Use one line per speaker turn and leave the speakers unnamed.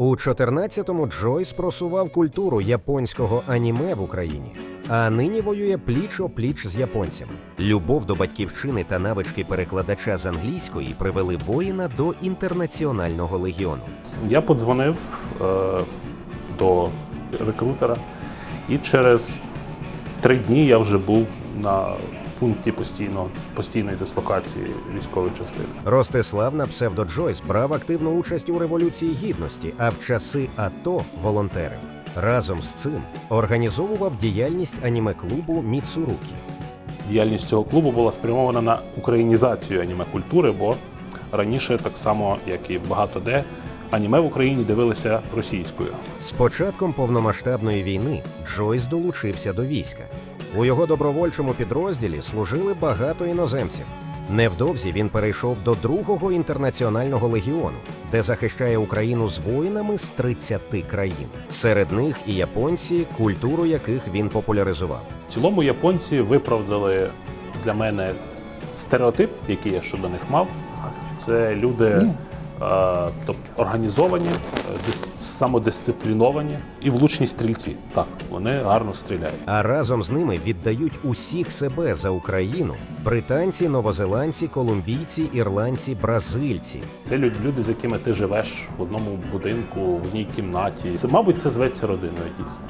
У 14-му Джойс просував культуру японського аніме в Україні, а нині воює пліч опліч з японцями. Любов до батьківщини та навички перекладача з англійської привели воїна до інтернаціонального легіону.
Я подзвонив е, до рекрутера, і через три дні я вже був на пункті постійно, постійної дислокації військової частини.
Ростислав на псевдо Джойс брав активну участь у революції гідності, а в часи АТО волонтерив. Разом з цим організовував діяльність аніме-клубу Міцурукі.
Діяльність цього клубу була спрямована на українізацію аніме культури, бо раніше, так само як і багато де, аніме в Україні дивилися російською.
З початком повномасштабної війни Джойс долучився до війська. У його добровольчому підрозділі служили багато іноземців. Невдовзі він перейшов до другого інтернаціонального легіону, де захищає Україну з воїнами з 30 країн. Серед них і японці, культуру яких він популяризував.
В цілому японці виправдали для мене стереотип, який я щодо них мав. Це люди е, тобто, організовані, самодисципліновані і влучні стрільці. Так, вони гарно стріляють.
А разом з ними віддають усіх себе за Україну британці, новозеландці, колумбійці, ірландці, бразильці.
Це лю- люди, з якими ти живеш в одному будинку, в одній кімнаті. Це, мабуть, це зветься родиною дійсно.